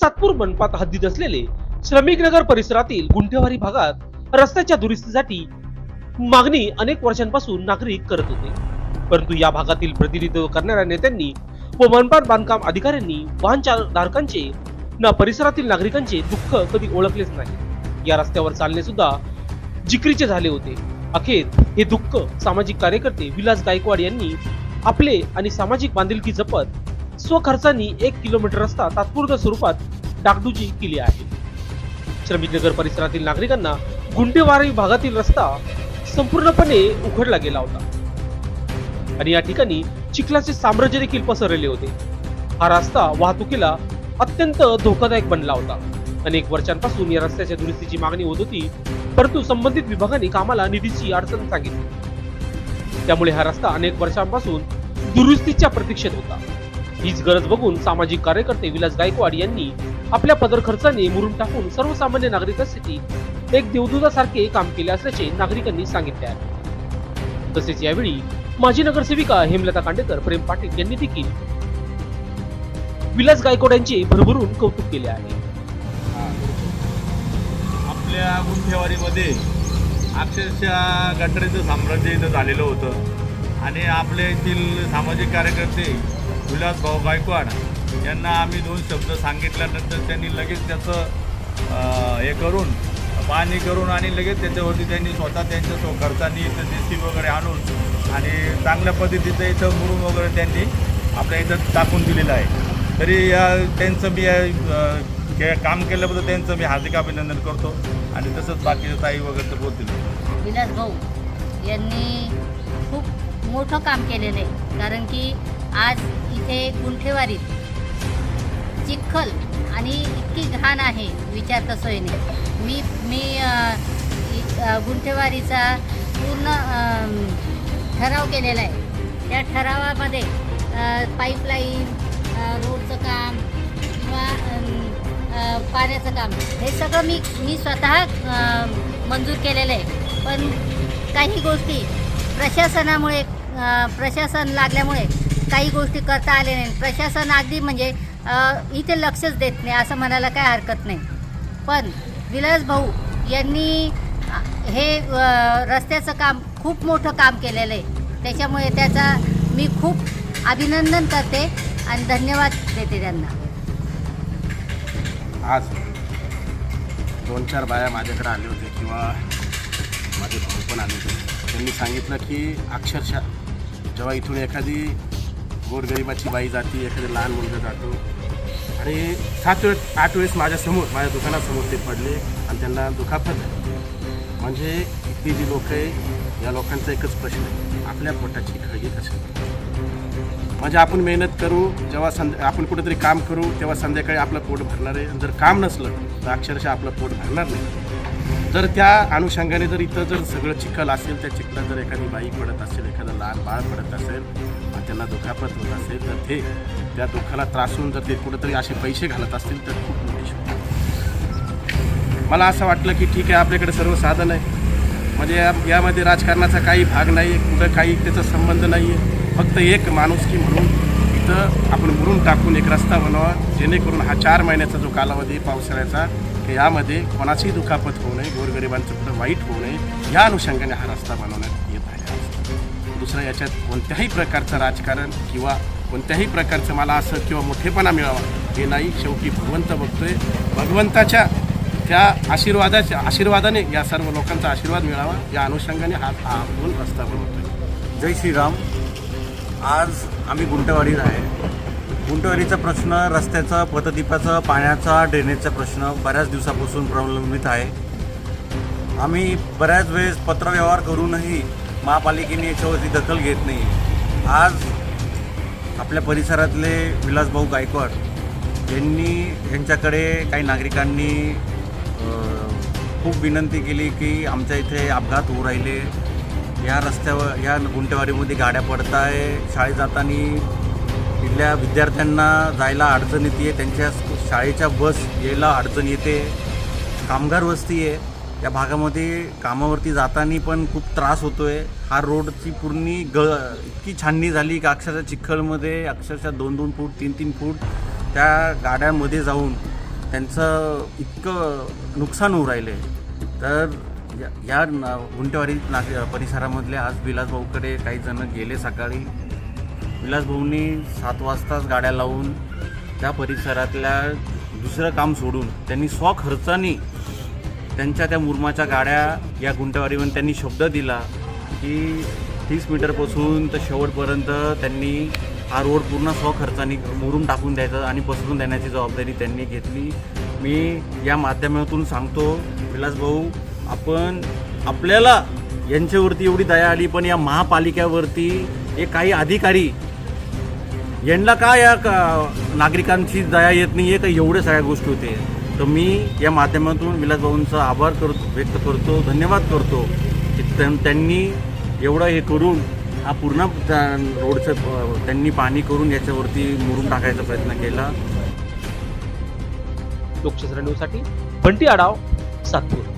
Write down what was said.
सातपूर मनपात हद्दीत असलेले श्रमिक नगर परिसरातील गुंठेवारी भागात रस्त्याच्या दुरुस्तीसाठी मागणी अनेक वर्षांपासून नागरिक करत होते. परंतु या भागातील प्रतिनिधित्व करणाऱ्या नेत्यांनी व मनपात बांधकाम अधिकाऱ्यांनी वाहन धारकांचे ना परिसरातील नागरिकांचे दुःख कधी ओळखलेच नाही. या रस्त्यावर चालणे सुद्धा जिकरीचे झाले होते. अखेर हे दुःख सामाजिक कार्यकर्ते विलास गायकवाड यांनी आपले आणि सामाजिक बांधिलकी जपत स्वखर्चानी एक किलोमीटर रस्ता तात्पुरत्या स्वरूपात डागडुजी केली आहे. श्रमिकनगर परिसरातील नागरिकांना गुंडेवारी भागातील रस्ता संपूर्णपणे उघडला गेला होता. आणि या ठिकाणी चिखलाचे साम्राज्य देखील पसरलेले होते. हा रस्ता वाहतुकीला अत्यंत धोकादायक बनला होता. अनेक वर्षांपासून या रस्त्याच्या दुरुस्तीची मागणी होत होती परंतु संबंधित विभागाने कामाला निधीची अडचण सांगितली. त्यामुळे हा रस्ता अनेक वर्षांपासून दुरुस्तीच्या प्रतीक्षेत होता. हीच गरज बघून सामाजिक कार्यकर्ते विलास गायकवाड यांनी आपल्या पदर खर्चाने मुरुम टाकून सर्वसामान्य नागरिकांसाठी एक देवदूतासारखे काम केले असल्याचे नागरिकांनी सांगितले आहे. तसेच यावेळी माजी नगरसेविका हेमलता कांडेकर प्रेम पाटील यांनी देखील विलास गायकवाड यांचे भरभरून कौतुक केले आहे. आपल्या गुंठेवारीमध्ये अक्षरशः गटरीचं साम्राज्य इथं झालेलं होतं आणि आपल्या येथील सामाजिक कार्यकर्ते विलासभाऊ गायकवाड यांना आम्ही दोन शब्द सांगितल्यानंतर त्यांनी लगेच त्याचं हे करून पाणी करून आणि लगेच त्याच्यावरती त्यांनी स्वतः त्यांच्या सो खर्चानी इथं जेसी वगैरे आणून आणि चांगल्या पद्धतीचं इथं मुरुम वगैरे त्यांनी आपल्या इथं टाकून दिलेलं आहे. तरी या त्यांचं मी के काम केल्याबद्दल त्यांचं मी हार्दिक अभिनंदन करतो आणि तसंच बाकीचं ताई वगैरे तर बोलतील. विलास भाऊ यांनी खूप मोठं काम केलेलं आहे. कारण की आज इथे गुंठेवारीत चिखल आणि इतकी घाण आहे विचारता सोयीने मी मी इ- गुंठेवारीचा पूर्ण ठराव केलेला आहे. त्या ठरावामध्ये पाईपलाईन रोडचं काम किंवा पाण्याचं काम हे सगळं मी मी स्वतः मंजूर केलेलं आहे. पण काही गोष्टी प्रशासनामुळे प्रशासन लागल्यामुळे काही गोष्टी करता आल्या नाही. प्रशासन अगदी म्हणजे इथे लक्षच देत नाही असं म्हणायला काय हरकत नाही. पण विलास भाऊ यांनी हे रस्त्याचं काम खूप मोठं काम केलेलं आहे. त्याच्यामुळे त्याचा मी खूप अभिनंदन करते आणि धन्यवाद देते त्यांना. आज दोन चार बाया माझ्याकडे आले होते किंवा माझे भाऊ पण आले होते. त्यांनी सांगितलं की अक्षरशः जेव्हा इथून एखादी गोरगरिबाची बाई जाते एखादी लहान मुलगा जातो. आणि सात वेळेस आठ वेळेस माझ्यासमोर माझ्या दुकानासमोर ते पडले आणि त्यांना दुखापत म्हणजे इथली जी लोक आहे या लोकांचा एकच प्रश्न आहे. आपल्या पोटाची खळगी कशी म्हणजे आपण मेहनत करू जेव्हा संध्या आपण कुठेतरी काम करू तेव्हा संध्याकाळी आपलं पोट भरणार आहे. जर काम नसलं तर अक्षरशः आपलं पोट भरणार नाही. जर त्या अनुषंगाने जर इथं जर सगळं चिखल असेल त्या चिखलात जर एखादी बाई पडत असेल एखादं लहान बाळ पडत असेल त्यांना दुखापत होत असेल तर ते त्या दुःखाला त्रासून जर ते कुठेतरी असे पैसे घालत असतील तर खूप मोठी शोध मला असं वाटलं की ठीक आहे आपल्याकडे सर्व साधन आहे. म्हणजे या यामध्ये राजकारणाचा काही भाग नाही आहे कुठं काही त्याचा संबंध नाही आहे फक्त एक माणुसकी म्हणून इथं आपण मुरून टाकून एक रस्ता बनवा जेणेकरून हा चार महिन्याचा जो कालावधी पावसाळ्याचा यामध्ये कोणाचीही दुखापत होऊ नये गोरगरिबांचं कुठं वाईट होऊ नये या अनुषंगाने हा रस्ता बनवण्यात येत आहे. दुसरं याच्यात कोणत्याही प्रकारचं राजकारण किंवा कोणत्याही प्रकारचं मला असं किंवा मोठेपणा मिळावा हे नाही. शेवटी भगवंत बघतोय. भगवंताच्या त्या आशीर्वादाच्या आशीर्वादाने या सर्व लोकांचा आशीर्वाद मिळावा. या अनुषंगाने हा हा दोन रस्ता बनवतोय जय श्रीराम. आज आम्ही गुंटवाडीत आहे. गुंटवाडीचा प्रश्न रस्त्याचा पतदीपाचा पाण्याचा ड्रेनेजचा प्रश्न बऱ्याच दिवसापासून प्रलंबित आहे. आम्ही बऱ्याच वेळेस पत्रव्यवहार करूनही महापालिकेने याच्यावरती दखल घेत नाही. आज आपल्या परिसरातले विलासभाऊ गायकवाड यांनी यांच्याकडे काही नागरिकांनी खूप विनंती केली की आमच्या इथे अपघात होऊ राहिले. या रस्त्यावर या गुंटेवारीमध्ये गाड्या पडत आहे शाळेत जाताना इथल्या विद्यार्थ्यांना जायला अडचण येते. त्यांच्या शाळेच्या बस यायला अडचण येते. कामगार वस्ती आहे. या भागामध्ये कामावरती जाताना पण खूप त्रास होतो आहे हा रोडची पूर्ण ग इतकी छाननी झाली की अक्षरशः चिखलमध्ये अक्षरशः दोन दोन फूट तीन तीन फूट त्या गाड्यांमध्ये जाऊन त्यांचं इतकं नुकसान होऊ राहिले तर या- या न- गुंटेवाडी नाग परिसरामधले आज विलासभाऊकडे काही जण गेले सकाळी. विलासभाऊंनी सात वाजताच गाड्या लावून त्या परिसरातल्या दुसरं काम सोडून त्यांनी स्वखर्चाने त्यांच्या त्या मुरमाच्या गाड्या या गुंटेवाडीमध्ये त्यांनी शब्द दिला की तीस मीटरपासून तर शेवटपर्यंत त्यांनी हा रोड पूर्ण स्वखर्चाने मुरून टाकून द्यायचा आणि पसरून देण्याची जबाबदारी त्यांनी घेतली. मी या माध्यमातून सांगतो विलास भाऊ आपण आपल्याला यांच्यावरती एवढी दया आली पण या महापालिकेवरती एक काही अधिकारी यांना का या नागरिकांची दया येत नाही आहे का? एवढ्या सगळ्या गोष्टी होते. तर मी या माध्यमातून विलासभाऊंचा आभार करतो व्यक्त करतो धन्यवाद करतो की त्यां- त्यांनी एवढं हे करून हा पूर्ण त्या- रोडचं त्यांनी पाणी करून याच्यावरती मुरून टाकायचा प्रयत्न केला. लोकशास्त्र न्यूजसाठी बंटी आडाव सातपूर.